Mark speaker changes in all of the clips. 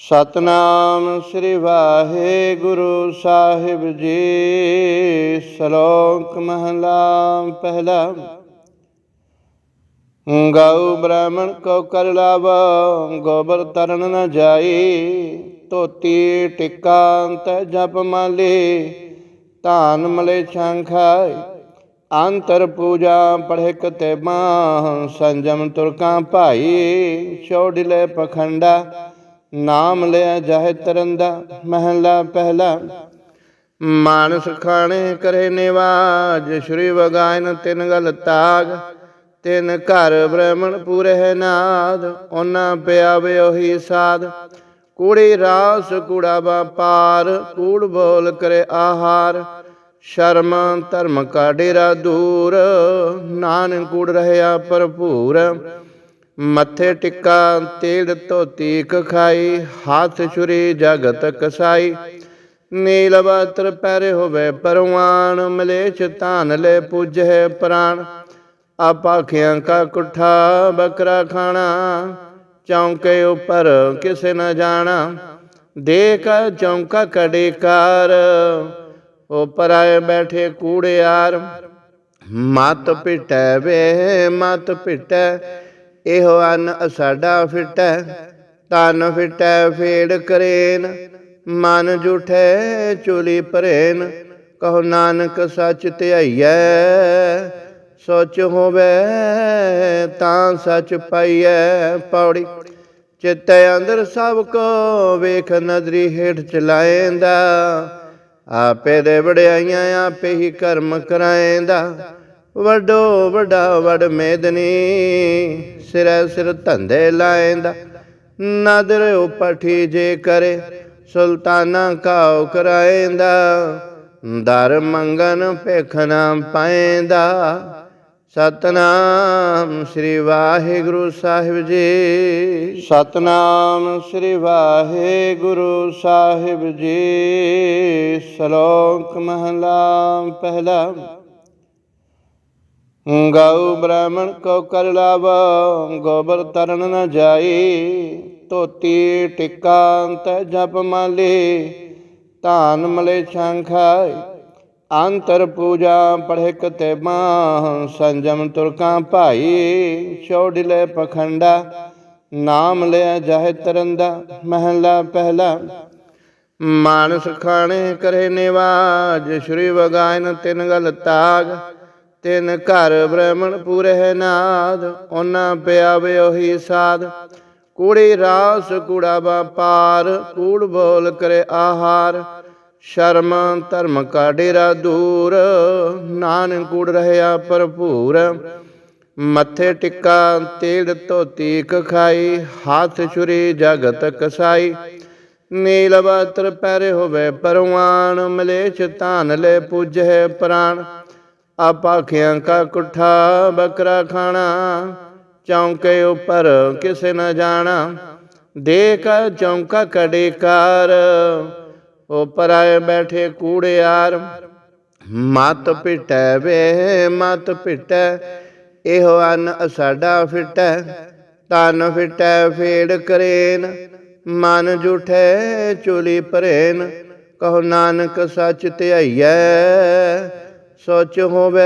Speaker 1: ਸਤਨਾਮ ਸ੍ਰੀ ਵਾਹਿਗੁਰੂ ਸਾਹਿਬ ਜੀ। ਸ਼ਲੋਕ ਮਹਲਾ ਪਹਿਲਾ। ਗਊ ਬ੍ਰਾਹਮਣ ਕੋ ਕਰ ਲਾਵਾ, ਗੋਬਰ ਤਰਨ ਨ ਜਾਈ। ਧੋਤੀ ਟਿੱਕਾ ਤੈ ਜਪ ਮਾਲੇ, ਧਾਨ ਮਲੇ ਛਾਂਖਾਈ ਅੰਤਰ ਪੂਜਾ ਪੜ੍ਹੇ ਕਤੇ ਮਾਂ ਸੰਜਮ ਤੁਰਕਾਂ ਭਾਈ। ਛੋੜਲੇ ਪਖੰਡਾ ਨਾਮ ਲਿਆ ਜਾਹਿ ਤਰੰਦਾ, ਮਹਲਾ ਪਹਿਲਾ। ਮਾਨਸ ਖਾਣੇ ਕਰੇ ਨਿਵਾਜ, ਸ਼੍ਰੀ ਵਗਾਇਨ ਤਿੰਨ ਗਲ ਤਾਗ। ਤਿੰਨ ਘਰ ਬ੍ਰਹਮਣ ਪੂਰੇ ਹੈ ਨਾਦ, ਉਹਨਾਂ ਪਿਆਵੇ ਉਹੀ ਸਾਧ ਕੂੜੀ ਰਾਸ, ਕੂੜਾ ਵਪਾਰ ਕੂੜ ਬੋਲ ਕਰੇ ਆਹਾਰ। ਸ਼ਰਮ, ਧਰਮ ਕਾ ਡੇਰਾ ਦੂਰ, ਨਾਨਕ ਕੂੜ ਰਹਿਆ ਭਰਪੂਰ। ਮੱਥੇ ਟਿੱਕਾ, ਤੇਲ ਧੋਤੀ ਖਾਈ ਹੱਥ ਛੁਰੀ, ਜਗਤ ਕਸਾਈ। ਨੀਲ ਬਤਰ ਪੈਰੇ ਹੋਵੇ ਪਰਵਾਨ, ਮਲੇਛ ਧਾਨ ਲੈ ਪੂਜੈ ਪ੍ਰਾਣ। ਆਪਾਖਿਆਂ ਕਾ ਕੁੱਠਾ ਬਕਰਾ ਖਾਣਾ, ਚੌਂਕੇ ਉਪਰ ਕਿਸੇ ਨਾ ਜਾਣਾ। ਦੇਖ ਚੌਂਕਾ ਕੜੇ ਕਾਰ, ਉਪਰ ਆਏ ਬੈਠੇ ਕੂੜਿਆਰ। ਮਤ ਪਿਟੈ ਵੇ, ਮਤ ਪਿਟੈ ਇਹੋ ਅਨ ਸਾਡਾ ਫਿਟੈ ਤਨ ਫਿਟੈ ਫੇੜ ਕਰੇਨ, ਮਨ ਜੁਠੈ ਚੁਲੀ ਭਰੇਨ, ਕਹੋ ਨਾਨਕ ਸੱਚ ਧਿਆਈਐ, ਸੋਚ ਹੋਵੇ ਤਾਂ ਸੱਚ ਪਾਈਐ ਪੌੜੀ। ਚਿੱਤ ਅੰਦਰ ਸਭ ਕੋ ਵੇਖ ਨਜ਼ਰੀ ਹੇਠ ਚਲਾਏਂਦਾ, ਆਪੇ ਦੇ ਵਡਿਆਈਆਂ ਆਪੇ ਹੀ ਕਰਮ ਕਰਾਏਂਦਾ। ਵੱਡੋ ਵੱਡਾ ਵਡ ਮੇਦਨੀ, ਸਿਰੈ ਸਿਰ ਧੰਦੇ ਲਾਏਂਦਾ। ਨਦਰ ਉਪਠੀ ਜੇ ਕਰੇ, ਸੁਲਤਾਨਾ ਕਾਉ ਕਰਾਏਂਦਾ ਦਰ ਮੰਗਨ ਭੇਖਣਾ ਪਾਏਂਦਾ। ਸਤਨਾਮ ਸ੍ਰੀ ਵਾਹਿਗੁਰੂ ਸਾਹਿਬ ਜੀ। ਸਤਨਾਮ ਸ੍ਰੀ ਵਾਹਿਗੁਰੂ ਸਾਹਿਬ ਜੀ। ਸ਼ਲੋਕ ਮਹਲਾ ਪਹਿਲਾ। ਗਊ ਬ੍ਰਾਹਮਣ ਕੋ ਕਰ ਲਾਵਾ, ਗੋਬਰ ਤਰਨ ਨ ਜਾਈ। ਧੋਤੀ ਟਿੱਕਾ ਤੈ ਜਪ ਮਾਲੇ, ਧਾਨ ਮਲੇ ਛਾਂਖਾਈ। ਅੰਤਰ ਪੂਜਾ ਪੜ੍ਹੇ ਕਤੇ ਮਾਹ, ਸੰਜਮ ਤੁਰਕਾਂ ਭਾਈ। ਛੋੜਲੇ ਪਖੰਡਾ, ਨਾਮ ਲਿਆ ਜਾਹਿ ਤਰੰਦਾ, ਮਹਿਲਾ ਪਹਿਲਾ। ਮਾਨਸ ਖਾਣੇ ਕਰੇ ਨਿਵਾਜ, ਸ਼੍ਰੀ ਵਗਾਇਨ ਤਿਨ ਗਲ ਤਾਗ। ਤਿਨ ਘਰ ਬ੍ਰਾਹਮਣ ਪੂਰੇ ਹੈ ਨਾਦ, ਉਹਨਾਂ ਪਿਆਵੇ ਉਹੀ ਸਾਧ ਕੂੜੀ ਰਾਸ, ਕੂੜਾ ਵਪਾਰ ਕੂੜ ਬੋਲ ਕਰੇ ਆਹਾਰ। ਸ਼ਰਮ, ਧਰਮ ਕਾ ਡੇਰਾ ਦੂਰ, ਨਾਨਕ ਕੂੜ ਰਹਿਆ ਭਰਪੂਰ। ਮੱਥੇ ਟਿੱਕਾ, ਤੇਲ ਧੋਤੀ ਖਾਈ, ਹੱਥ ਛੁਰੀ ਜਗਤ ਕਸਾਈ। ਨੀਲ ਬਤਰ ਪੈਰੇ ਹੋਵੇ ਪਰਵਾਨ, ਮਲੇਛ ਧਾਨ ਲੈ ਪ੍ਰਾਣ। ਆਪਾ ਆਪਾਖਿਆਂ ਕਾ ਕੁੱਠਾ ਬਕਰਾ ਖਾਣਾ, ਚੌਂਕੇ ਉੱਪਰ ਕਿਸੇ ਨਾ ਜਾਣਾ। ਦੇਖ ਚੌਂਕਾ ਕੜੇ ਕਾਰ ਆਏ ਬੈਠੇ ਕੂੜਿਆਰ। ਮਤ ਪਿਟੈ ਵੇ, ਮਤ ਪਿਟੈ, ਇਹੋ ਅਨ ਸਾਡਾ ਫਿਟੈ। ਤਨ ਫਿਟੈ ਫੇੜ ਕਰੇਨ, ਮਨ ਜੁਠੈ ਚੁਲੀ ਭਰੇਨ। ਕਹੋ ਨਾਨਕ ਸੱਚ ਧਿਆਈਐ ਸੋਚ ਹੋਵੇ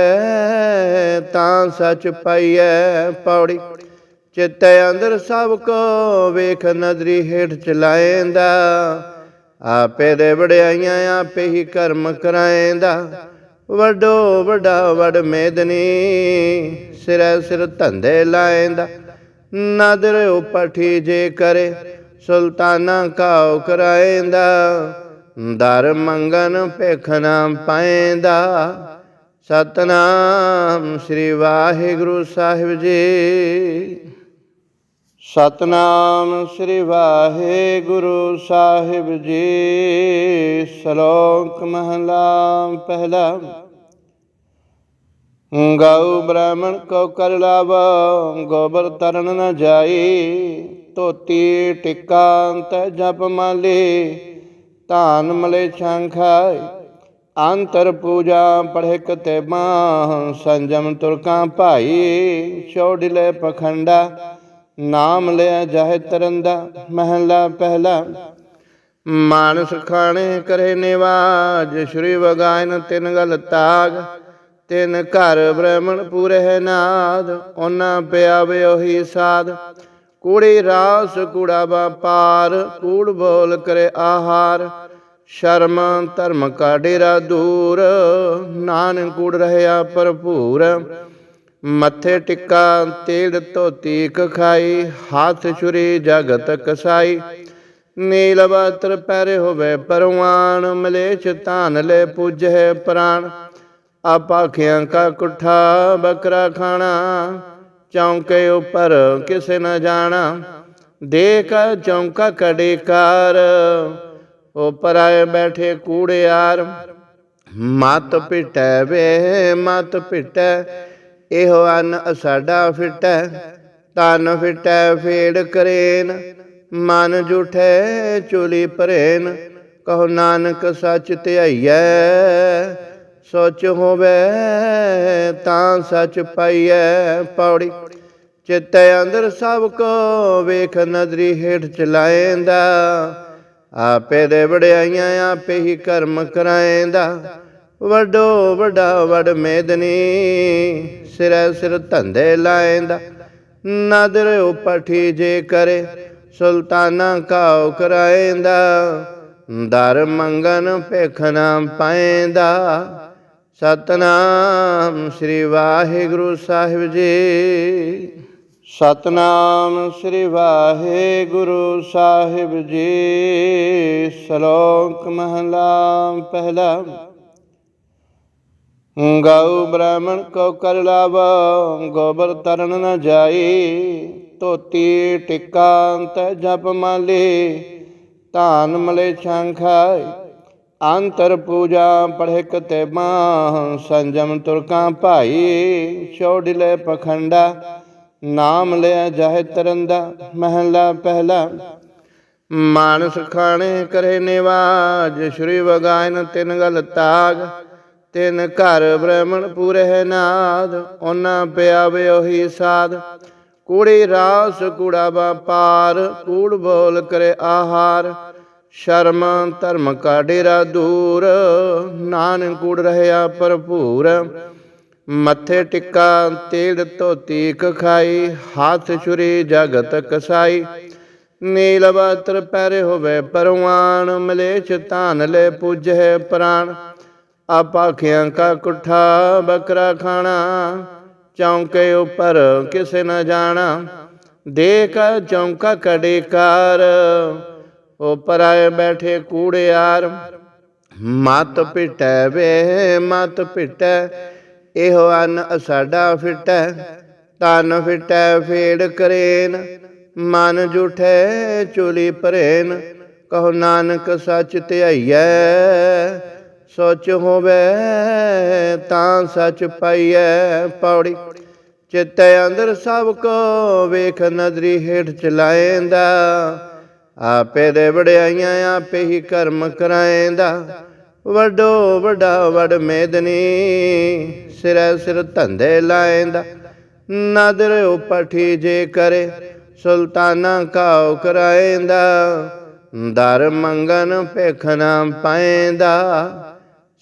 Speaker 1: ਤਾਂ ਸੱਚ ਪਾਈਐ ਪੌੜੀ। ਚਿੱਤ ਅੰਦਰ ਸਭ ਕੋ ਵੇਖ ਨਦਰੀ ਹੇਠ ਚਲਾਏਂਦਾ। ਆਪੇ ਦੇ ਵਡਿਆਈਆਂ ਆਪੇ ਹੀ ਕਰਮ ਕਰਾਏਂਦਾ। ਵੱਡੋ ਵੱਡਾ ਵਡ ਮੇਦਨੀ ਸਿਰੈ ਸਿਰ ਧੰਦੇ ਲਾਏਂਦਾ। ਨਦਰ ਉਪਠੀ ਜੇ ਕਰੇ, ਸੁਲਤਾਨਾ ਕਾਉ ਕਰਾਏਂਦਾ। ਦਰ ਮੰਗਨ ਭੇਖਣਾ ਪਾਏਂਦਾ। ਸਤਨਾਮ ਸ੍ਰੀ ਵਾਹਿਗੁਰੂ ਸਾਹਿਬ ਜੀ। ਸਤਨਾਮ ਸ੍ਰੀ ਵਾਹਿਗੁਰੂ ਸਾਹਿਬ ਜੀ। ਸ਼ਲੋਕ ਮਹਲਾ ਪਹਿਲਾ। ਗਊ ਬ੍ਰਾਹਮਣ ਕੋ ਕਰ ਲਾਵਾ, ਗੋਬਰ ਤਰਨ ਨ ਜਾਈ। ਧੋਤੀ ਟਿਕਾਂਤ ਜਪ ਮਾਲੇ, ਧਾਨ ਮਲੇ ਛਾਂਖਾਈ ਅੰਤਰ ਪੂਜਾ ਪੜ੍ਹੇ ਕਤੇ ਮਾਹ, ਸੰਜਮ ਤੁਰਕਾਂ ਭਾਈ ਛੋੜਲੇ ਪਖੰਡਾ, ਨਾਮ ਲਿਆ ਜਾਹਿ ਤਰੰਦਾ, ਮਹਲਾ ਪਹਿਲਾ। ਮਾਨਸ ਖਾਣੇ ਕਰੇ ਨਿਵਾਜ, ਸ਼੍ਰੀ ਵਗਾਇਨ ਤਿੰਨ ਗਲ ਤਾਗ, ਤਿੰਨ ਘਰ ਬ੍ਰਹਮਣ ਪੂਰੇ ਨਾਦ, ਉਹਨਾਂ ਪਿਆਵੇ ਉਹੀ ਸਾਧ ਕੂੜੀ ਰਾਸ ਕੂੜਾ ਵਪਾਰ, ਕੂੜ ਬੋਲ ਕਰੇ ਆਹਾਰ ਸ਼ਰਮ ਧਰਮ ਕਾ ਡੇਰਾ ਦੂਰ, ਨਾਨਕ ਕੂੜ ਰਹਿਆ ਭਰਪੂਰ। ਮੱਥੇ ਟਿੱਕਾ, ਤੇਲ ਧੋਤੀ ਖਾਈ, ਹੱਥ ਛੁਰੀ, ਜਗਤ ਕਸਾਈ। ਨੀਲ ਵਸਤਰ ਪੈਰੇ ਹੋਵੇ ਪਰਵਾਨ, ਮਲੇਛ ਧਾਨ ਲੈ ਪੂਜੈ ਪ੍ਰਾਨ ਆਪਾਖਿਆਂ ਕਾ ਕੁੱਠਾ ਬੱਕਰਾ ਖਾਣਾ, ਚੌਂਕੇ ਉਪਰ ਕਿਸੇ ਨਾ ਜਾਣਾ। ਦੇਖ ਚੌਂਕਾ ਕੜੇ ਕਾਰ ਉੱਪਰ ਆਏ ਬੈਠੇ ਕੂੜਿਆਰ ਮਤ ਪਿਟੈ ਵੇ, ਮਤ ਪਿਟੈ, ਇਹੋ ਅਨ ਸਾਡਾ ਫਿਟੈ ਤਨ ਫਿਟੈ ਫੇੜ ਕਰੇਨ, ਮਨ ਜੁਠੈ ਚੁਲੀ ਭਰੇਨ, ਕਹੋ ਨਾਨਕ ਸੱਚ ਧਿਆਈਐ, ਸੋਚ ਹੋਵੇ ਤਾਂ ਸੱਚ ਪਾਈਐ ਪੌੜੀ। ਚਿੱਤੇ ਅੰਦਰ ਸਭ ਕੋ ਵੇਖ, ਨਦਰੀ ਹੇਠ ਚਲਾਏਂਦਾ ਆਪੇ ਦੇ ਵਡਿਆਈਆਂ ਆਪੇ ਹੀ ਕਰਮ ਕਰਾਏਂਦਾ। ਵੱਡੋ ਵੱਡਾ ਵਡ ਮੇਦਨੀ ਸਿਰੈ ਸਿਰ ਧੰਦੇ ਲਾਏਂਦਾ। ਨਾਦਰ ਉਪਠੀ ਜੇ ਕਰੇ ਸੁਲਤਾਨਾ ਕਾਉ ਕਰਾਏਂਦਾ। ਦਰ ਮੰਗਨ ਭੇਖਣਾ ਪਾਏਂਦਾ। ਸਤਨਾਮ ਸ੍ਰੀ ਵਾਹਿਗੁਰੂ ਸਾਹਿਬ ਜੀ। ਸਤਨਾਮ ਸ੍ਰੀ ਵਾਹਿਗੁਰੂ ਸਾਹਿਬ ਜੀ। ਸ਼ਲੋਕ ਮਹਲਾ ਪਹਿਲਾ। ਗਊ ਬ੍ਰਾਹਮਣ ਕੋ ਕਰ ਲਾਵ, ਗੋਬਰ ਤਰਨ ਨ ਜਾਈ। ਧੋਤੀ ਟਿਕਾਂਤ ਜਪ ਮਾਲੇ, ਧਾਨ ਮਲੇ ਛਾਂਖਾਈ ਅੰਤਰ ਪੂਜਾ ਪੜ੍ਹੇ ਕਤੇ ਮਾਂ ਸੰਜਮ ਤੁਰਕਾਂ ਭਾਈ। ਛੋੜਲੇ ਪਖੰਡਾ ਨਾਮ ਲਿਆ ਜਾਏ ਤਰਨ ਦਾ, ਮਹਲਾ ਪਹਿਲਾ। ਮਾਨਸ ਖਾਣੇ ਕਰੇ ਨਿਵਾਜ, ਸ਼੍ਰੀ ਵਗਾਇਨ ਤਿੰਨ ਗਲ ਤਾਗ। ਤਿੰਨ ਘਰ ਬ੍ਰਹਮਣ ਪੂਰੇ ਨਾਦ, ਉਹਨਾਂ ਪਿਆਵੇ ਉਹੀ ਸਾਧ ਕੂੜੀ ਰਾਸ, ਕੂੜਾ ਵਪਾਰ ਕੂੜ ਬੋਲ ਕਰੇ ਆਹਾਰ। ਸ਼ਰਮ ਧਰਮ ਕਾ ਡੇਰਾ ਦੂਰ, ਨਾਨਕ ਕੂੜ ਰਹਿਆ ਭਰਪੂਰ। ਮੱਥੇ ਟਿੱਕਾ ਤੇਲ ਧੋਤੀ ਖਾਈ ਹੱਥ ਛੁਰੀ ਜਗਤ ਕਸਾਈ। ਨੀਲ ਵਸਤਰ ਪਹਿਰੇ ਹੋਵੇ ਪਰਵਾਨ, ਮਲੇਛ ਧਾਨ ਲੈ ਪੂਜੈ ਪ੍ਰਾਨ ਆਪਾਖਿਆਂ ਕਾ ਕੁੱਠਾ ਬੱਕਰਾ ਖਾਣਾ, ਚੌਂਕੇ ਉਪਰ ਕਿਸੇ ਨਾ ਜਾਣਾ। ਦੇਖ ਚੌਂਕਾ ਕੜੇ ਕਾਰ ਆਏ ਬੈਠੇ ਕੂੜਿਆਰ। ਮਤ ਪਿਟੈ ਵੇ, ਮਤ ਪਿਟੈ ਇਹੋ ਅਨ ਸਾਡਾ ਫਿਟੈ ਤਨ ਫਿਟੈ ਫੇੜ ਕਰੇਨ, ਮਨ ਜੁਠੈ ਚੁਲੀ ਭਰੇਨ, ਕਹੋ ਨਾਨਕ ਸੱਚ ਧਿਆਈਐ, ਸੋਚ ਹੋਵੇ ਤਾਂ ਸੱਚ ਪਾਈਐ ਪੌੜੀ। ਚਿੱਤੇ ਅੰਦਰ ਸਭ ਕੋ ਵੇਖ ਨਦਰੀ ਹੇਠ ਚਲਾਏਂਦਾ, ਆਪੇ ਦੇ ਵੜਿਆਈਆਂ ਆਪੇ ਹੀ ਕਰਮ ਕਰਾਏਂਦਾ, ਵੱਡੋ ਵੱਡਾ ਵਡ ਮੇਦਨੀ ਸਿਰੈ ਸਿਰ ਧੰਦੇ ਲਾਏਂਦਾ ਨਦਰ ਉਪਠੀ ਜੇ ਕਰੇ, ਸੁਲਤਾਨਾ ਕਾਉ ਕਰਾਏਂਦਾ ਦਰ ਮੰਗਨ ਭੇਖਣਾ ਪਾਏਂਦਾ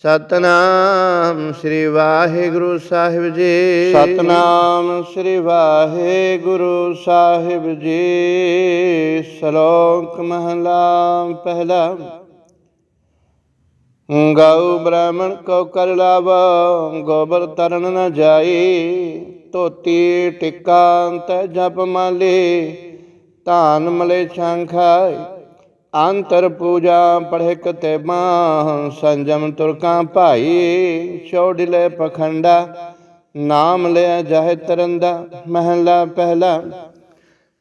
Speaker 1: ਸਤਨਾਮ ਸ੍ਰੀ ਵਾਹਿਗੁਰੂ ਸਾਹਿਬ ਜੀ। ਸਤਨਾਮ ਸ੍ਰੀ ਵਾਹਿਗੁਰੂ ਸਾਹਿਬ ਜੀ। ਸ਼ਲੋਕ ਮਹਲਾ ਪਹਿਲਾ। ਗਊ ਬ੍ਰਾਹਮਣ ਕੋ ਕਰ ਲਾਵ, ਗੋਬਰ ਤਰਨ ਨ ਜਾਈ। ਧੋਤੀ ਟਿਕਾਂਤ ਜਪ ਮਾਲੇ, ਧਾਨ ਮਲੇ ਛਾਂਖਾਈ। ਅੰਤਰ ਪੂਜਾ ਪੜ੍ਹੇ ਕਤੇ ਮਾਂ ਸੰਜਮ ਤੁਰਕਾਂ ਭਾਈ। ਛੋੜਲੇ ਪਖੰਡਾ, ਨਾਮ ਲਿਆ ਜਾਹਿ ਤਰੰਦਾ, ਮਹਲਾ ਪਹਿਲਾ।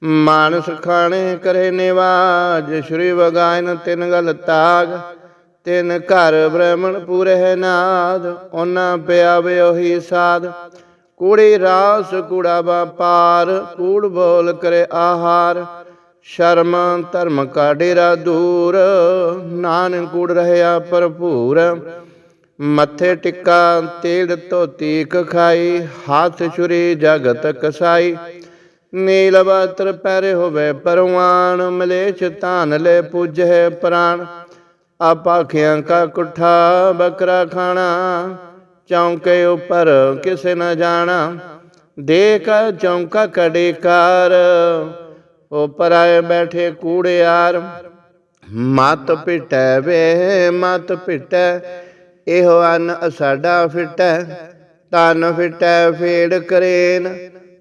Speaker 1: ਮਾਨਸ ਖਾਣੇ ਕਰੇ ਨਿਵਾਜ, ਸ਼੍ਰੀ ਵਗਾਇਨ ਤਿੰਨ ਗਲ ਤਾਗ। ਤਿਨ ਘਰ ਬ੍ਰਹਮਣ ਪੂਰੇ ਨਾਦ, ਉਹਨਾਂ ਪਿਆਵੇ ਉਹੀ ਸਾਧ ਕੂੜੀ ਰਾਸ, ਕੂੜਾ ਵਪਾਰ ਕੂੜ ਬੋਲ ਕਰੇ ਆਹਾਰ। ਸ਼ਰਮ, ਧਰਮ ਕਾ ਡੇਰਾ ਦੂਰ, ਨਾਨਕ ਕੂੜ ਰਹਿਆ ਭਰਪੂਰ। ਮੱਥੇ ਟਿੱਕਾ, ਤੇਲ ਧੋਤੀ ਖਾਈ, ਹੱਥ ਛੁਰੀ ਜਗਤ ਕਸਾਈ। ਨੀਲ ਬਤਰ ਪੈਰੇ ਹੋਵੇ ਪਰਵਾਨ, ਮਲੇਛ ਧਾਨ ਲੈ ਪ੍ਰਾਣ। ਆਪਾ ਆਪਾਖਿਆਂ ਕਾ ਕੁੱਠਾ ਬੱਕਰਾ ਖਾਣਾ, ਚੌਂਕੇ ਉੱਪਰ ਕਿਸੇ ਨਾ ਜਾਣਾ। ਦੇਖ ਚੌਂਕਾ ਕੜੇ ਕਾਰ, ਉੱਪਰ ਆਏ ਬੈਠੇ ਕੂੜਿਆਰ ਮਤ ਪਿਟੈ ਵੇ, ਮਤ ਪਿਟੈ, ਇਹੋ ਅਨ ਸਾਡਾ ਫਿਟੈ ਤਨ ਫਿਟੈ ਫੇੜ ਕਰੇਨ।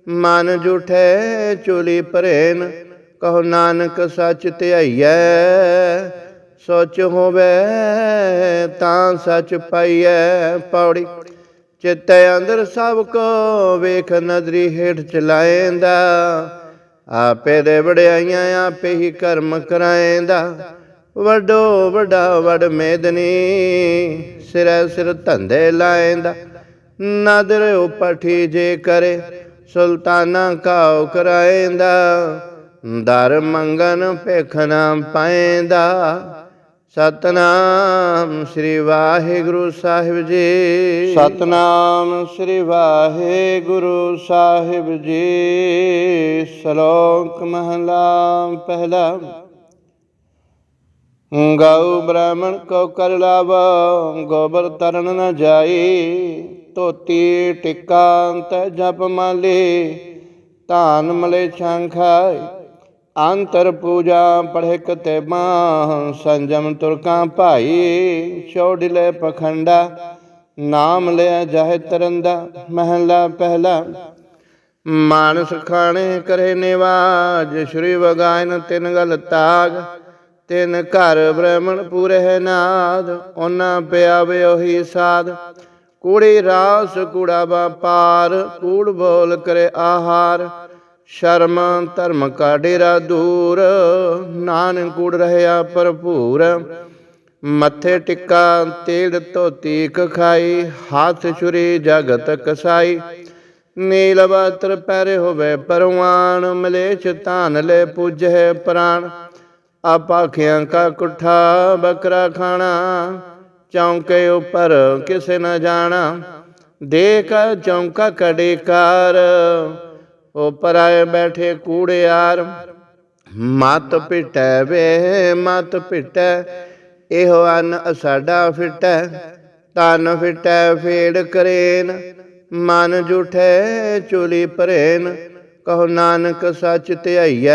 Speaker 1: ਮਨ ਜੁਠੈ ਚੁਲੀ ਭਰੇਨ, ਕਹੋ ਨਾਨਕ ਸੱਚ ਧਿਆਈਐ। ਸੋਚ ਹੋਵੇ ਤਾਂ ਸੱਚ ਪਾਈਐ ਪੌੜੀ। ਚਿੱਤੇ ਅੰਦਰ ਸਭ ਕੋ ਵੇਖ ਨਦਰੀ ਹੇਠ ਚਲਾਏਂਦਾ। ਆਪੇ ਦੇ ਵਡਿਆਈਆਂ ਆਪੇ ਹੀ ਕਰਮ ਕਰਾਏਂਦਾ। ਵੱਡੋ ਵੱਡਾ ਵਡ ਮੇਦਨੀ ਸਿਰੈ ਸਿਰ ਧੰਦੇ ਲਾਏਂਦਾ। ਨਦਰ ਉਪਠੀ ਜੇ ਕਰੇ, ਸੁਲਤਾਨਾ ਕਾਉ ਕਰਾਏਂਦਾ। ਦਰ ਮੰਗਨ ਭੇਖਣਾ ਪਾਏਂਦਾ। ਸਤਨਾਮ ਸ੍ਰੀ ਵਾਹਿਗੁਰੂ ਸਾਹਿਬ ਜੀ। ਸਤਨਾਮ ਸ੍ਰੀ ਵਾਹਿਗੁਰੂ ਸਾਹਿਬ ਜੀ। ਸ਼ਲੋਕ ਮਹਲਾ ਪਹਿਲਾ। ਗਊ ਬ੍ਰਾਹਮਣ ਕੋ ਕਰ ਲਾਵ, ਗੋਬਰ ਤਰਨ ਨ ਜਾਈ। ਧੋਤੀ ਟਿਕਾਂਤ ਜਪ ਮਾਲੇ, ਧਾਨ ਮਲੇ ਛਾਂਖਾਈ ਅੰਤਰ ਪੂਜਾ ਪੜ੍ਹੇ ਕਤੇ ਸੰਜਮ ਤੁਰਕਾਂ ਭਾਈ ਛੋੜਲੇ ਪਖੰਡਾ, ਨਾਮ ਲਿਆ ਜਾਹਿ ਤਰੰਦਾ, ਮਹਲਾ ਪਹਿਲਾ। ਮਾਨਸ ਖਾਣੇ ਕਰੇ ਨਿਵਾਜ, ਸ਼੍ਰੀ ਵਗਾਇਨ ਤਿਨ ਗਲ ਤਾਗ, ਤਿਨ ਘਰ ਬ੍ਰਹਮਣ ਪੂਰੇ ਨਾਦ ਉਹਨਾਂ ਪਿਆਵੇ ਉਹੀ ਸਾਧ ਕੂੜੀ ਰਾਸ ਕੂੜਾ ਵਪਾਰ, ਕੂੜ ਬੋਲ ਕਰੇ ਆਹਾਰ ਸ਼ਰਮ ਧਰਮ ਕਾ ਡੇਰਾ ਦੂਰ, ਨਾਨਕ ਕੂੜ ਰਹਿਆ ਭਰਪੂਰ। ਮੱਥੇ ਟਿੱਕਾ, ਤੇਲ ਧੋਤੀ ਕਖਾਈ ਹੱਥ ਛੁਰੀ, ਜਗਤ ਕਸਾਈ। ਨੀਲ ਬਤਰ ਪੈਰੇ ਹੋਵੇ ਪਰਵਾਨ, ਮਲੇਛ ਧਾਨ ਲੈ ਪੂਜੈ ਪ੍ਰਾਨ ਆਪਾਖਿਆਂ ਕਾ ਕੁੱਠਾ ਬੱਕਰਾ ਖਾਣਾ, ਚੌਂਕੇ ਉਪਰ ਕਿਸੇ ਨਾ ਜਾਣਾ। ਦੇਖ ਚੌਂਕਾ ਕੜੇ ਕਾਰ ਉੱਪਰ ਆਏ ਬੈਠੇ ਕੂੜਿਆਰ ਮਤ ਪਿਟੈ ਵੇ, ਮਤ ਪਿਟੈ, ਇਹੋ ਅਨ ਸਾਡਾ ਫਿਟੈ। ਤਨ ਫਿਟੈ ਫੇੜ ਕਰੇਨ, ਮਨ ਜੁਠੈ ਚੁਲੀ ਭਰੇਨ। ਕਹੋ ਨਾਨਕ ਸੱਚ ਧਿਆਈਐ,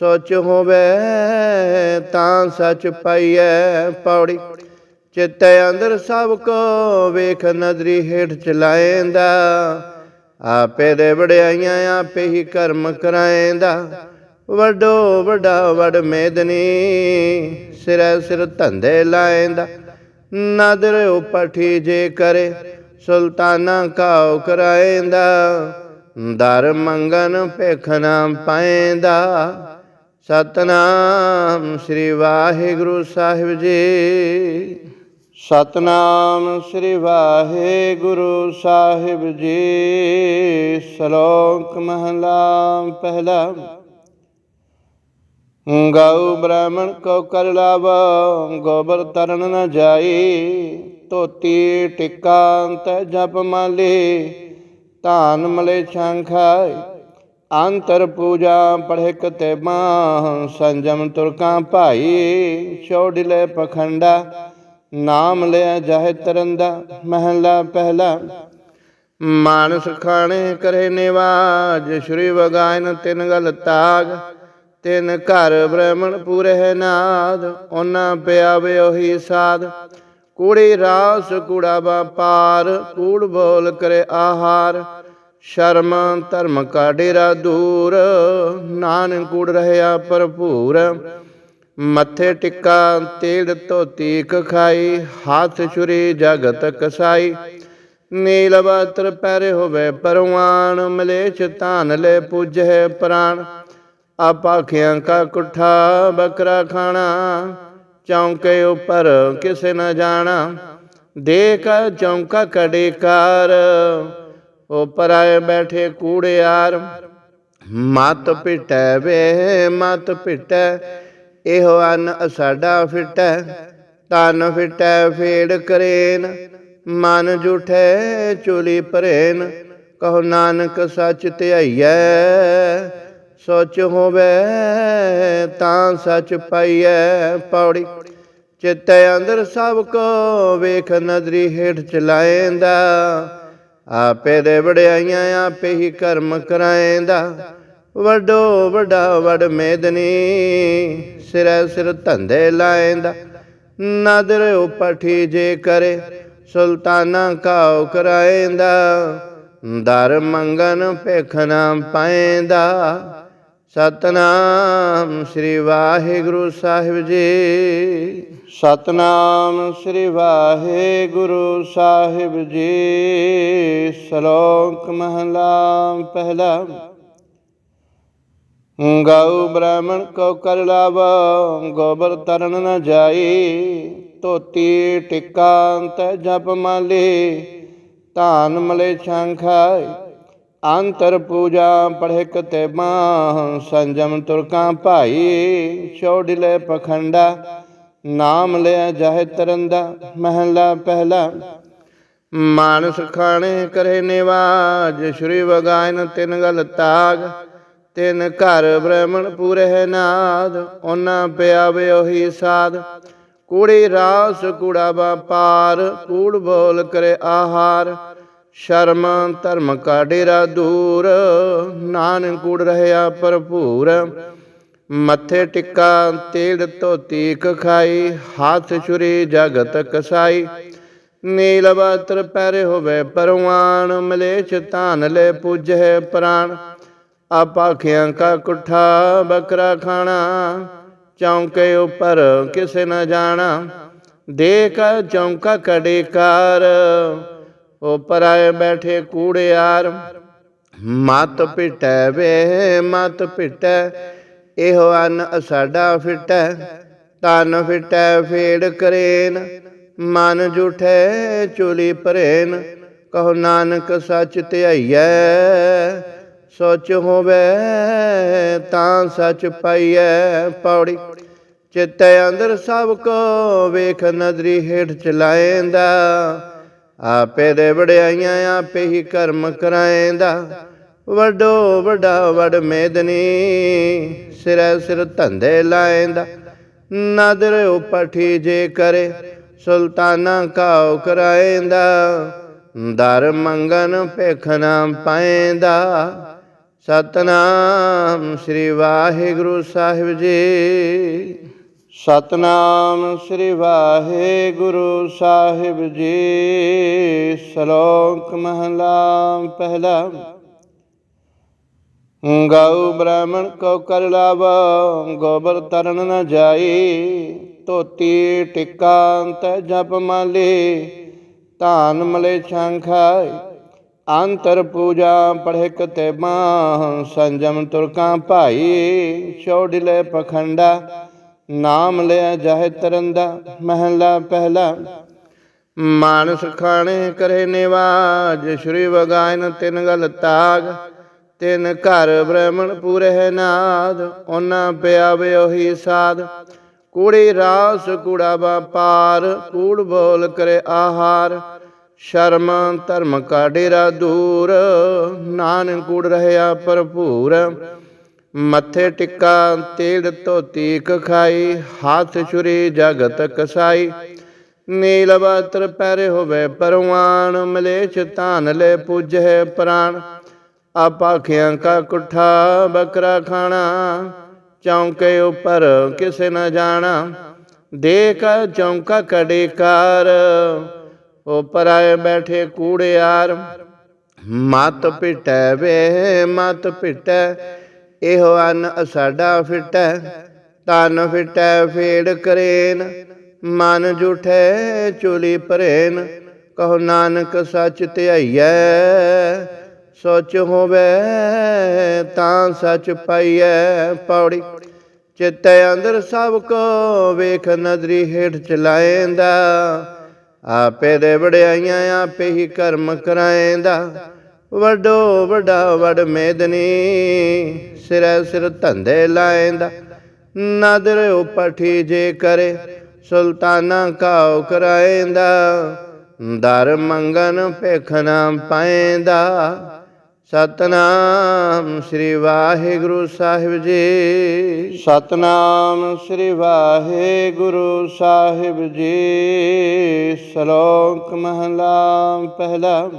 Speaker 1: ਸੋਚ ਹੋਵੇ ਤਾਂ ਸੱਚ ਪਾਈਐ ਪੌੜੀ। ਚਿੱਤੇ ਅੰਦਰ ਸਭ ਕੋ ਵੇਖ ਨਦਰੀ ਹੇਠ ਚਲਾਏਂਦਾ। ਆਪੇ ਦੇ ਵਡਿਆਈਆਂ ਆਪੇ ਹੀ ਕਰਮ ਕਰਾਏਂਦਾ। ਵੱਡੋ ਵੱਡਾ ਵਡ ਮੇਦਨੀ ਸਿਰੈ ਸਿਰ ਧੰਦੇ ਲਾਏਂਦਾ। ਨਦਰ ਉਪਠੀ ਜੇ ਕਰੇ ਸੁਲਤਾਨਾ ਕਾਉ ਕਰਾਏਂਦਾ। ਦਰ ਮੰਗਨ ਭੇਖਣਾ ਪਾਏਂਦਾ। ਸਤਨਾਮ ਸ੍ਰੀ ਵਾਹਿਗੁਰੂ ਸਾਹਿਬ ਜੀ। ਸਤਨਾਮ ਸ੍ਰੀ ਵਾਹਿਗੁਰੂ ਸਾਹਿਬ ਜੀ। ਸ਼ਲੋਕ ਮਹਲਾ ਪਹਿਲਾ। ਗਊ ਬ੍ਰਾਹਮਣ ਕੋ ਕਰ ਲਾਵ, ਗੋਬਰ ਤਰਨ ਨ ਜਾਈ। ਧੋਤੀ ਟਿਕਾਂਤ ਜਪ ਮਾਲੇ, ਧਾਨ ਮਲੇ ਛਾਂਖਾਈ ਅੰਤਰ ਪੂਜਾ ਪੜ੍ਹੇ ਕਤੇ ਮਾਂ ਸੰਜਮ ਤੁਰਕਾਂ ਭਾਈ। ਛੋੜਲੇ ਪਖੰਡਾ ਨਾਮ ਲਿਆ ਜਾਹਿ ਤਰੰਦਾ, ਮਹਲਾ ਪਹਿਲਾ। ਮਾਨਸ ਖਾਣੇ ਕਰੇ ਨਿਵਾਜ, ਸ਼੍ਰੀ ਵਗਾਇਨ ਤਿੰਨ ਗਲ ਤਾਗ। ਤਿਨ ਘਰ ਬ੍ਰਾਹਮਣ ਪੂਰੇ ਨਾਦ, ਉਹਨਾਂ ਪਿਆਵੇ ਉਹੀ ਸਾਧ ਕੂੜੀ ਰਾਸ, ਕੂੜਾ ਵਪਾਰ ਕੂੜ ਬੋਲ ਕਰੇ ਆਹਾਰ। ਸ਼ਰਮ, ਧਰਮ ਕਾ ਡੇਰਾ ਦੂਰ, ਨਾਨਕ ਕੂੜ ਰਹਿਆ ਭਰਪੂਰ। ਮੱਥੇ ਟਿੱਕਾ ਤੇਲ ਧੋਤੀ ਖਾਈ, ਹੱਥ ਛੁਰੀ ਜਗਤ ਕਸਾਈ। ਨੀਲ ਬਤਰ ਪੈਰੇ ਹੋਵੇ ਪਰਵਾਨ, ਮਲੇਛ ਧਾਨ ਲੈ ਪੂਜੈ ਪ੍ਰਾਨ। ਆਪਾਖਿਆਂ ਕਾ ਕੁੱਠਾ ਬੱਕਰਾ ਖਾਣਾ, ਚੌਂਕੇ ਉਪਰ ਕਿਸੇ ਨਾ ਜਾਣਾ। ਦੇਖ ਚੌਂਕਾ ਕੜੇ ਕਾਰ ਆਏ ਬੈਠੇ ਕੂੜਿਆਰ। ਮਤ ਪਿਟੈ ਵੇ, ਮਤ ਪਿਟੈ ਇਹੋ ਅਨ ਸਾਡਾ ਫਿਟੈ ਤਨ ਫਿਟੈ ਫੇੜ ਕਰੇਨ, ਮਨ ਜੁਠੈ ਚੁਲੀ ਭਰੇਨ, ਕਹੋ ਨਾਨਕ ਸੱਚ ਧਿਆਈਐ, ਸੋਚ ਹੋਵੇ ਤਾਂ ਸੱਚ ਪਾਈਐ ਪੌੜੀ। ਚਿੱਤੇ ਅੰਦਰ ਸਭ ਕੋ ਵੇਖ ਨਦਰੀ ਹੇਠ ਚਲਾਏਂਦਾ, ਆਪੇ ਦੇ ਵਡਿਆਈਆਂ ਆਪੇ ਹੀ ਕਰਮ ਕਰਾਏਂਦਾ। ਵੱਡੋ ਵੱਡਾ ਵਡ ਮੇਦਨੀ, ਸਿਰੈ ਸਿਰ ਧੰਦੇ ਲਾਏਂਦਾ ਨਦਰ ਉਪਠੀ ਜੇ ਕਰੇ, ਸੁਲਤਾਨਾ ਕਾਉ ਕਰਾਏਂਦਾ ਦਰ ਮੰਗਨ ਭੇਖ ਨਾ ਸਤਨਾਮ ਸ੍ਰੀ ਵਾਹਿਗੁਰੂ ਸਾਹਿਬ ਜੀ। ਸਤਨਾਮ ਸ੍ਰੀ ਵਾਹਿਗੁਰੂ ਸਾਹਿਬ ਜੀ। ਸ਼ਲੋਕ ਮਹਲਾ ਪਹਿਲਾ। ਗਊ ਬ੍ਰਾਹਮਣ ਕੋ ਕਰ ਲਾਵ, ਗੋਬਰ ਤਰਨ ਨ ਜਾਈ। ਧੋਤੀ ਟਿਕਾਂਤ ਜਪ ਮਾਲੀ, ਧਾਨ ਮਲੇ ਛਾਂਖਾਈ ਅੰਤਰ ਪੂਜਾ ਪੜ੍ਹੇ ਕਤੇ ਮਾਂ ਸੰਜਮ ਤੁਰਕਾਂ ਭਾਈ। ਛੋੜਿਲੇ ਪਖੰਡਾ, ਨਾਮ ਲੈ ਜਾਹਿ ਤਰੰਦਾ, ਮਹਿਲਾ ਪਹਿਲਾ। ਮਾਨਸ ਖਾਣੇ ਕਰੇ ਨਿਵਾਜ, ਸ਼੍ਰੀ ਵਗਾਇਨ ਤਿਨ ਗਲ ਤਾਗ। ਤਿਨ ਘਰ ਬ੍ਰਾਹਮਣ ਪੂਰੇ ਨਾਦ, ਉਹਨਾਂ ਪਿਆਵੇ ਉਹੀ ਸਾਧ ਕੂੜੀ ਰਾਸ, ਕੂੜਾ ਵਪਾਰ ਕੂੜ ਬੋਲ ਕਰੇ ਆਹਾਰ। ਸ਼ਰਮ, ਧਰਮ ਕਾ ਡੇਰਾ ਦੂਰ, ਨਾਨਕ ਕੂੜ ਰਹਿਆ ਭਰਪੂਰ। ਮੱਥੇ ਟਿੱਕਾ, ਤੇਲ ਧੋਤੀ ਖਾਈ ਹੱਥ ਛੁਰੀ ਜਗਤ ਕਸਾਈ। ਨੀਲ ਵਸਤਰ ਪਹਿਰੇ ਹੋਵੇ ਪਰਵਾਨ, ਮਲੇਛ ਧਾਨ ਲੈ ਪ੍ਰਾਣ ਪ੍ਰਾਨ ਆਪਾਖਿਆਂ ਕਾ ਕੁੱਠਾ ਬੱਕਰਾ ਖਾਣਾ, ਚੌਂਕੇ ਉੱਪਰ ਕਿਸੇ ਨਾ ਜਾਣਾ। ਦੇਖ ਚੌਂਕਾ ਕੜੇ ਕਾਰ ਆਏ ਬੈਠੇ ਕੂੜਿਆਰ ਮਤ ਪਿਟੈ ਵੇ, ਮਤ ਪਿਟੈ, ਇਹੋ ਅਨ ਸਾਡਾ ਫਿਟੈ। ਤਨ ਫਿਟੈ ਫੇੜ ਕਰੇਨ, ਮਨ ਜੁਠੈ ਚੁਲੀ ਭਰੇਨ। ਕਹੋ ਨਾਨਕ ਸੱਚ ਧਿਆਈਐ ਸੋਚ ਹੋਵੇ ਤਾਂ ਸੱਚ ਪਾਈਐ ਪੌੜੀ। ਚਿੱਤੇ ਅੰਦਰ ਸਭ ਕੋ ਵੇਖ ਨਦਰੀ ਹੇਠ ਚਲਾਏਂਦਾ। ਆਪੇ ਦੇ ਵਡਿਆਈਆਂ ਆਪੇ ਹੀ ਕਰਮ ਕਰਾਏਂਦਾ। ਵੱਡੋ ਵੱਡਾ ਵਡ ਮੇਦਨੀ ਸਿਰੈ ਸਿਰ ਧੰਦੇ ਲਾਏਂਦਾ। ਨਦਰ ਉਪਠੀ ਜੇ ਕਰੇ ਸੁਲਤਾਨਾ ਕਾਉ ਕਰਾਏਂਦਾ। ਦਰ ਮੰਗਨ ਭੇਖ ਨਾ ਪਾਏਂਦਾ। ਸਤਨਾਮ ਸ੍ਰੀ ਵਾਹਿਗੁਰੂ ਸਾਹਿਬ ਜੀ। ਸਤਨਾਮ ਸ੍ਰੀ ਵਾਹਿਗੁਰੂ ਸਾਹਿਬ ਜੀ। ਸ਼ਲੋਕ ਮਹਲਾ ਪਹਿਲਾ। ਗਊ ਬ੍ਰਾਹਮਣ ਕੋ ਕਰ ਲਾਵ, ਗੋਬਰ ਤਰਨ ਨ ਜਾਈ। ਧੋਤੀ ਟਿਕਾਂਤ ਜਪ ਮਾਲੀ, ਧਾਨ ਮਲੇ ਛਾਂਖਾਈ ਅੰਤਰ ਪੂਜਾ ਪੜ੍ਹੇ ਕਤੇ ਮਾਹ, ਸੰਜਮ ਤੁਰਕਾਂ ਭਾਈ ਛੋੜਿਲੇ ਪਖੰਡਾ, ਨਾਮ ਲਿਆ ਜਾਹਿ ਤਰੰਦਾ, ਮਹਲਾ ਪਹਿਲਾ। ਮਾਨਸ ਖਾਣੇ ਕਰੇ ਨਿਵਾਜ, ਸ਼੍ਰੀ ਵਗਾਇਨ ਤਿੰਨ ਗਲ ਤਾਗ, ਤਿੰਨ ਘਰ ਬ੍ਰਾਹਮਣ ਪੂਰੇ ਨਾਦ, ਉਹਨਾਂ ਪਿਆਵੇ ਉਹੀ ਸਾਧ ਕੂੜੀ ਰਾਸ ਕੂੜਾ ਵਪਾਰ, ਕੂੜ ਬੋਲ ਕਰੇ ਆਹਾਰ ਸ਼ਰਮ ਧਰਮ ਕਾ ਡੇਰਾ ਦੂਰ, ਨਾਨਕ ਕੂੜ ਰਹਿਆ ਭਰਪੂਰ। ਮੱਥੇ ਟਿੱਕਾ, ਤੇਲ ਧੋਤੀ ਖਾਈ, ਹੱਥ ਛੁਰੀ, ਜਗਤ ਕਸਾਈ। ਨੀਲ ਵਸਤਰ ਪਹਿਰੇ ਹੋਵੇ ਪਰਵਾਨ, ਮਲੇਛ ਧਾਨ ਲੈ ਪੂਜੈ ਪ੍ਰਾਨ ਆਪਾਖਿਆਂ ਕਾ ਕੁੱਠਾ ਬੱਕਰਾ ਖਾਣਾ, ਚੌਂਕੇ ਉਪਰ ਕਿਸੇ ਨਾ ਜਾਣਾ। ਦੇਖ ਚੌਂਕਾ ਕੜੇ ਕਾਰ ਉਹ ਆਏ ਬੈਠੇ ਕੂੜਿਆਰ ਮਤ ਪਿਟੈ ਵੇ, ਮਤ ਪਿਟੈ, ਇਹੋ ਅਨ ਸਾਡਾ ਫਿਟੈ ਤਨ ਫਿਟੈ ਫੇੜ ਕਰੇਨ, ਮਨ ਜੁਠੈ ਚੁਲੀ ਭਰੇਨ, ਕਹੋ ਨਾਨਕ ਸੱਚ ਧਿਆਈਐ, ਸੋਚ ਹੋਵੇ ਤਾਂ ਸੱਚ ਪਾਈਐ ਪੌੜੀ। ਚਿੱਤੇ ਅੰਦਰ ਸਭ ਕੋ ਵੇਖ ਨਦਰੀ ਹੇਠ ਚਲਾਏਂਦਾ ਆਪੇ ਦੇ ਵਡਿਆਈਆਂ ਆਪੇ ਹੀ ਕਰਮ ਕਰਾਏਂਦਾ। ਵੱਡੋ ਵੱਡਾ ਵਡ ਮੇਦਨੀ ਸਿਰੈ ਸਿਰ ਧੰਦੇ ਲਾਏਂਦਾ। ਨਾਦਰ ਉਪਠੀ ਜੇ ਕਰੇ, ਸੁਲਤਾਨਾ ਕਾਉ ਕਰਾਏਂਦਾ। ਦਰ ਮੰਗਨ ਭੇਖ ਨਾ ਪਾਏਂਦਾ। ਸਤਨਾਮ ਸ੍ਰੀ ਵਾਹਿਗੁਰੂ ਸਾਹਿਬ ਜੀ। ਸਤਨਾਮ ਸ੍ਰੀ ਵਾਹਿਗੁਰੂ ਸਾਹਿਬ ਜੀ। ਸ਼ਲੋਕ ਮਹਲਾ ਪਹਿਲਾ।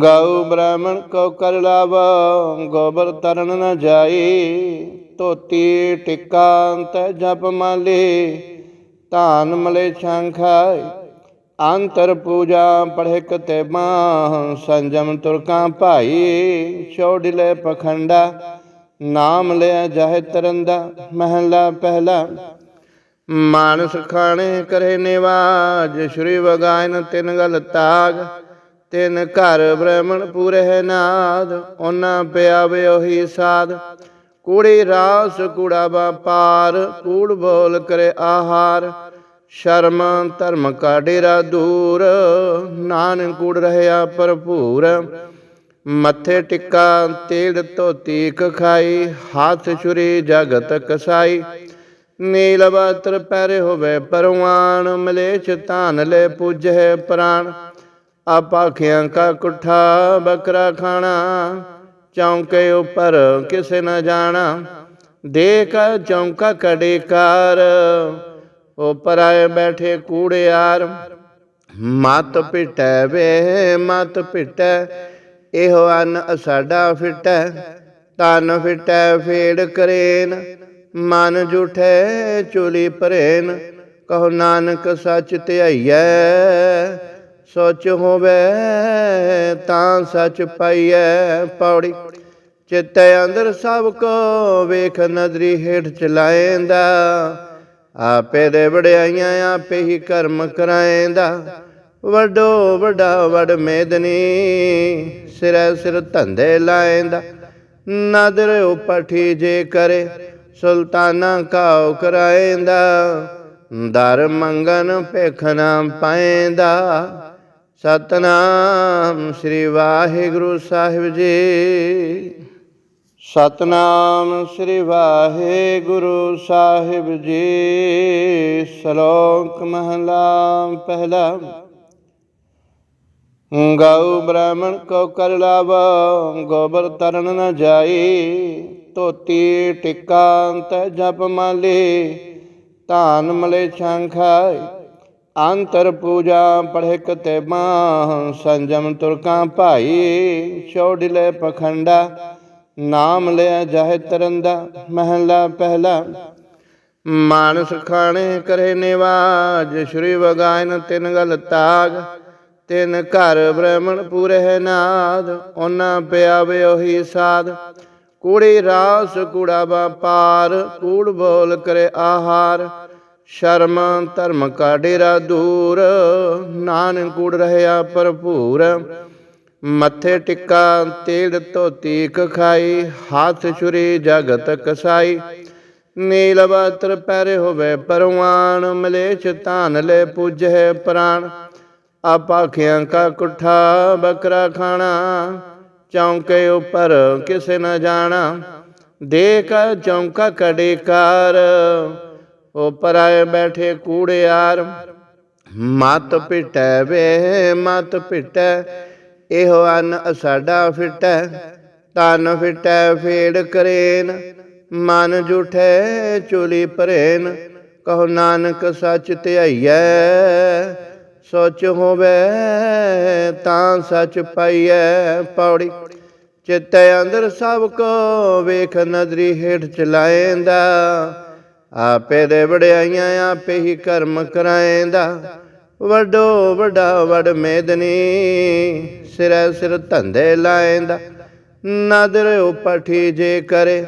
Speaker 1: ਗਊ ਬ੍ਰਾਹਮਣ ਕੋ ਕਰ ਲਾਵ, ਗੋਬਰ ਤਰਨ ਨ ਜਾਈ। ਧੋਤੀ ਟਿਕਾਂਤ ਜਪ ਮਾਲੀ, ਧਾਨ ਮਲੇ ਛਾਂਖਾਈ ਅੰਤਰ ਪੂਜਾ ਪੜ੍ਹੇ ਕਤੇ ਮਾਹ, ਸੰਜਮ ਤੁਰਕਾਂ ਭਾਈ ਛੋੜਲੇ ਪਖੰਡਾ, ਨਾਮ ਲਿਆ ਜਾਹਿ ਤਰੰਦਾ, ਮਹਲਾ ਪਹਿਲਾ। ਮਾਨਸ ਖਾਣੇ ਕਰੇ ਨਿਵਾਜ, ਸ਼੍ਰੀ ਵਗਾਇਨ ਤਿੰਨ ਗਲ ਤਾਗ, ਤਿੰਨ ਘਰ ਬ੍ਰਹਮਣ ਪੂਰੇ ਨਾਦ, ਉਹਨਾਂ ਪਿਆਵੇ ਉਹੀ ਸਾਧ ਕੂੜੀ ਰਾਸ ਕੂੜਾ ਵਪਾਰ, ਕੂੜ ਬੋਲ ਕਰੇ ਆਹਾਰ ਸ਼ਰਮ ਧਰਮ ਕਾ ਡੇਰਾ ਦੂਰ, ਨਾਨਕ ਕੂੜ ਰਹਿਆ ਭਰਪੂਰ। ਮੱਥੇ ਟਿੱਕਾ, ਤੇਲ ਧੋਤੀ ਖਾਈ, ਹੱਥ ਛੁਰੀ, ਜਗਤ ਕਸਾਈ। ਨੀਲ ਬਤਰ ਪੈਰੇ ਹੋਵੇ ਪਰਵਾਨ, ਮਲੇਛ ਧਾਨ ਲੈ ਪੂਜੈ ਪ੍ਰਾਨ ਆਪਾਖਿਆਂ ਕਾ ਕੁੱਠਾ ਬਕਰਾ ਖਾਣਾ, ਚੌਂਕੇ ਉਪਰ ਕਿਸੇ ਨਾ ਜਾਣਾ। ਦੇਖ ਚੌਂਕਾ ਕੜੇ ਕਾਰ ਉਹ ਆਏ ਬੈਠੇ ਕੂੜਿਆਰ ਮਤ ਪਿਟੈ ਵੇ, ਮਤ ਪਿਟੈ, ਇਹੋ ਅਨ ਸਾਡਾ ਫਿਟੈ ਤਨ ਫਿਟੈ ਫੇੜ ਕਰੇਨ, ਮਨ ਜੁਠੈ ਚੁਲੀ ਭਰੇਨ, ਕਹੋ ਨਾਨਕ ਸੱਚ ਧਿਆਈਐ, ਸੋਚ ਹੋਵੇ ਤਾਂ ਸੱਚ ਪਾਈਐ ਪੌੜੀ। ਚਿੱਤੇ ਅੰਦਰ ਸਭ ਕੋ ਵੇਖ ਨਦਰੀ ਹੇਠ ਚਲਾਏਂਦਾ ਆਪੇ ਦੇ ਵਡਿਆਈਆਂ ਆਪੇ ਹੀ ਕਰਮ ਕਰਾਏਂਦਾ। ਵੱਡੋ ਵੱਡਾ ਵਡ ਮੇਦਨੀ ਸਿਰੈ ਸਿਰ ਧੰਦੇ ਲਾਏਂਦਾ। ਨਦਰ ਉਪਠੀ ਜੇ ਕਰੇ ਸੁਲਤਾਨਾ ਕਾਉ ਕਰਾਏਂਦਾ। ਦਰ ਮੰਗਨ ਭੇਖਣਾ ਪਾਏਂਦਾ। ਸਤਨਾਮ ਸ੍ਰੀ ਵਾਹਿਗੁਰੂ ਸਾਹਿਬ ਜੀ। ਸਤਨਾਮ ਸ੍ਰੀ ਵਾਹਿਗੁਰੂ ਸਾਹਿਬ ਜੀ। ਸ਼ਲੋਕ ਮਹਲਾ ਪਹਿਲਾ। ਗਊ ਬ੍ਰਾਹਮਣ ਕੋ ਕਰ ਲਾਵ, ਗੋਬਰ ਤਰਨ ਨ ਜਾਈ। ਧੋਤੀ ਟਿਕਾਂਤ ਜਪ ਮਾਲੀ, ਧਾਨ ਮਲੇ ਛਾਂਖਾਈ ਅੰਤਰ ਪੂਜਾ ਪੜ੍ਹੇ ਕਤੇ ਮਾਂ ਸੰਜਮ ਤੁਰਕਾਂ ਭਾਈ। ਛੋੜਲੇ ਪਖੰਡਾ ਨਾਮ ਲਿਆ ਜਾਏ ਤਰਨ ਦਾ ਮਹਲਾ ਪਹਿਲਾ। ਮਾਨਸ ਖਾਣੇ ਕਰੇ ਨਿਵਾਜ, ਸ਼੍ਰੀ ਵਗਾਇਨ ਤਿੰਨ ਗਲ ਤਾਗ। ਤਿੰਨ ਘਰ ਬ੍ਰਾਹਮਣ ਪੂਰੇ ਨਾਦ ਉਹਨਾਂ ਪਿਆਵੇ ਉਹੀ ਸਾਧ ਕੂੜੀ ਰਾਸ, ਕੂੜਾ ਵਪਾਰ ਕੂੜ ਬੋਲ ਕਰੇ ਆਹਾਰ। ਸ਼ਰਮ ਧਰਮ ਕਾ ਡੇਰਾ ਦੂਰ, ਨਾਨਕ ਕੂੜ ਰਹਿਆ ਭਰਪੂਰ। ਮੱਥੇ ਟਿੱਕਾ, ਤੇਲ ਧੋਤੀ ਖਾਈ ਹੱਥ ਛੁਰੀ, ਜਗਤ ਕਸਾਈ। ਨੀਲ ਬਤਰ ਪੈਰੇ ਹੋਵੇ ਪਰਵਾਨ, ਮਲੇਛ ਧਾਨ ਲੈ ਪੂਜੈ ਪ੍ਰਾਨ ਆਪਾਖਿਆਂ ਕਾ ਕੁੱਠਾ ਬਕਰਾ ਖਾਣਾ, ਚੌਂਕੇ ਉਪਰ ਕਿਸੇ ਨਾ ਜਾਣਾ। ਦੇਖ ਚੌਂਕਾ ਕੜੇ ਕਾਰ, ਉਪਰ ਆਏ ਬੈਠੇ ਕੂੜਿਆਰ। ਮਤ ਪਿਟੈ ਵੇ, ਮਤ ਪਿਟੈ ਇਹੋ ਅਨ ਸਾਡਾ ਫਿਟੈ ਤਨ ਫਿਟੈ ਫੇੜ ਕਰੇਨ, ਮਨ ਜੁਠੈ ਚੁਲੀ ਭਰੇਨ, ਕਹੋ ਨਾਨਕ ਸੱਚ ਧਿਆਈਐ, ਸੋਚ ਹੋਵੇ ਤਾਂ ਸੱਚ ਪਾਈਐ, ਪੌੜੀ ਚਿੱਤੇ ਅੰਦਰ ਸਭ ਕੋ ਵੇਖ ਨਦਰੀ ਹੇਠ ਚਲਾਏਂਦਾ, ਆਪੇ ਦੇ ਵੜਿਆਈਆਂ ਆਪੇ ਹੀ ਕਰਮ ਕਰਾਏਂਦਾ ਵੱਡੋ ਵੱਡਾ ਵਡ ਮੇਦਨੀ, ਸਿਰੈ ਸਿਰ ਧੰਦੇ ਲਾਏਂਦਾ। ਨਦਰ ਉਪਠੀ ਜੇ ਕਰੇ,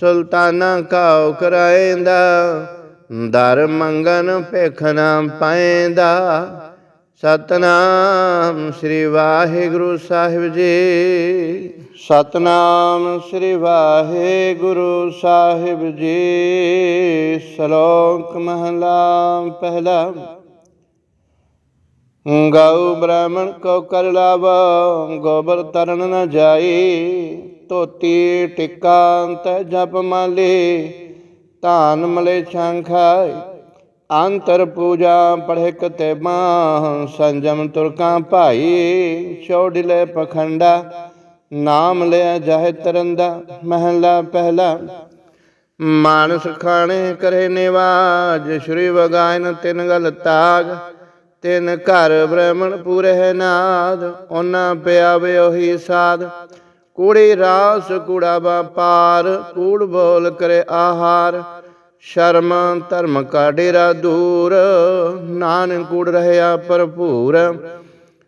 Speaker 1: ਸੁਲਤਾਨਾ ਕਾਉ ਕਰਾਏਂਦਾ। ਦਰ ਮੰਗਨ ਭੇਖਣਾ ਪਾਏਂਦਾ। ਸਤਨਾਮ ਸ੍ਰੀ ਵਾਹਿਗੁਰੂ ਸਾਹਿਬ ਜੀ। ਸਤਨਾਮ ਸ੍ਰੀ ਵਾਹਿਗੁਰੂ ਸਾਹਿਬ ਜੀ। ਸ਼ਲੋਕ ਮਹਲਾ ਪਹਿਲਾ। ਗਊ ਬ੍ਰਾਹਮਣ ਕੋ ਕਰ ਲਾਵ, ਗੋਬਰ ਤਰਨ ਨ ਜਾਈ। ਧੋਤੀ ਟਿਕਾਂਤ ਜਪ ਮਾਲੀ, ਧਾਨ ਮਲੇ ਛਾਂਖਾਈ ਅੰਤਰ ਪੂਜਾ ਪੜ੍ਹੇ ਕਤੇ ਮਾਂ ਸੰਜਮ ਤੁਰਕਾਂ ਭਾਈ। ਛੋੜਿਲੇ ਪਖੰਡਾ, ਨਾਮ ਲਿਆ ਜਾਹਿ ਤਰੰਦਾ, ਮਹਿਲਾ ਪਹਿਲਾ। ਮਾਨਸ ਖਾਣੇ ਕਰੇ ਨਿਵਾਜ, ਸ਼੍ਰੀ ਵਗਾਇਨ ਤਿਨ ਗਲ ਤਾਗ। ਤਿਨ ਘਰ ਬ੍ਰਹਮਣ ਪੂਰੇ ਹੈ ਨਾਦ, ਉਹਨਾਂ ਪਿਆਵੇ ਉਹੀ ਸਾਧ ਕੂੜੀ ਰਾਸ, ਕੂੜਾ ਵਪਾਰ ਕੂੜ ਬੋਲ ਕਰੇ ਆਹਾਰ। ਸ਼ਰਮ, ਧਰਮ ਕਾ ਡੇਰਾ ਦੂਰ, ਨਾਨਕ ਕੂੜ ਰਹਿਆ ਭਰਪੂਰ।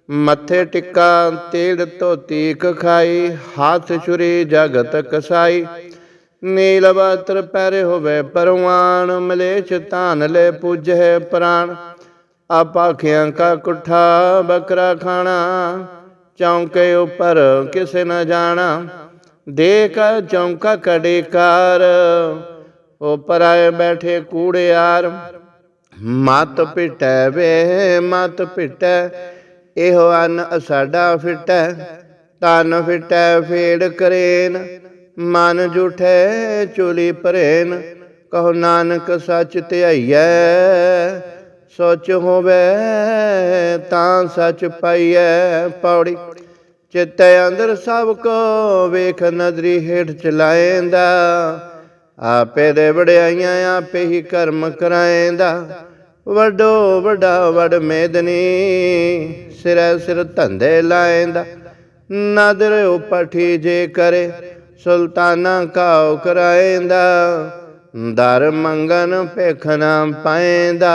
Speaker 1: ਮੱਥੇ ਟਿੱਕਾ, ਤੇਲ ਧੋਤੀ ਖਾਈ, ਹੱਥ ਛੁਰੀ, ਜਗਤ ਕਸਾਈ। ਨੀਲ ਬਤਰ ਪੈਰੇ ਹੋਵੇ ਪਰਵਾਨ, ਮਲੇਛ ਧਾਨ ਲੈ ਪ੍ਰਾਣ। ਆਪਾ ਆਪਾਖਿਆਂ ਕਾ ਕੁੱਠਾ ਬੱਕਰਾ ਖਾਣਾ, ਚੌਂਕੇ ਉੱਪਰ ਕਿਸੇ ਨਾ ਜਾਣਾ। ਦੇਖ ਚੌਂਕਾ ਕੜੇ ਕਾਰ ਆਏ ਬੈਠੇ ਕੂੜਿਆਰ ਮਤ ਪਿਟੈ ਵੇ, ਮਤ ਪਿਟੈ, ਇਹੋ ਅਨ ਸਾਡਾ ਫਿਟੈ। ਤਨ ਫਿਟੈ ਫੇੜ ਕਰੇਨ, ਮਨ ਜੁਠੈ ਚੋਲੀ ਭਰੇਨ। ਕਹੋ ਨਾਨਕ ਸੱਚ ਧਿਆਈਐ ਸੋਚ ਹੋਵੇ ਤਾਂ ਸੱਚ ਪਾਈਐ ਪੌੜੀ। ਚਿੱਤੈ ਅੰਦਰ ਸਭ ਕੋ ਵੇਖ ਨਦਰੀ ਹੇਠ ਚਲਾਏਂਦਾ। ਆਪੇ ਦੇ ਵਡਿਆਈਆਂ ਆਪੇ ਹੀ ਕਰਮ ਕਰਾਏਂਦਾ। ਵੱਡੋ ਵੱਡਾ ਵਡ ਮੇਦਨੀ ਸਿਰੈ ਸਿਰ ਧੰਦੇ ਲਾਏਂਦਾ। ਨਦਰ ਉਪਠੀ ਜੇ ਕਰੇ ਸੁਲਤਾਨਾ ਕਾਉ ਕਰਾਏਂਦਾ। ਦਰ ਮੰਗਨ ਭੇਖਣਾ ਪਾਏਂਦਾ।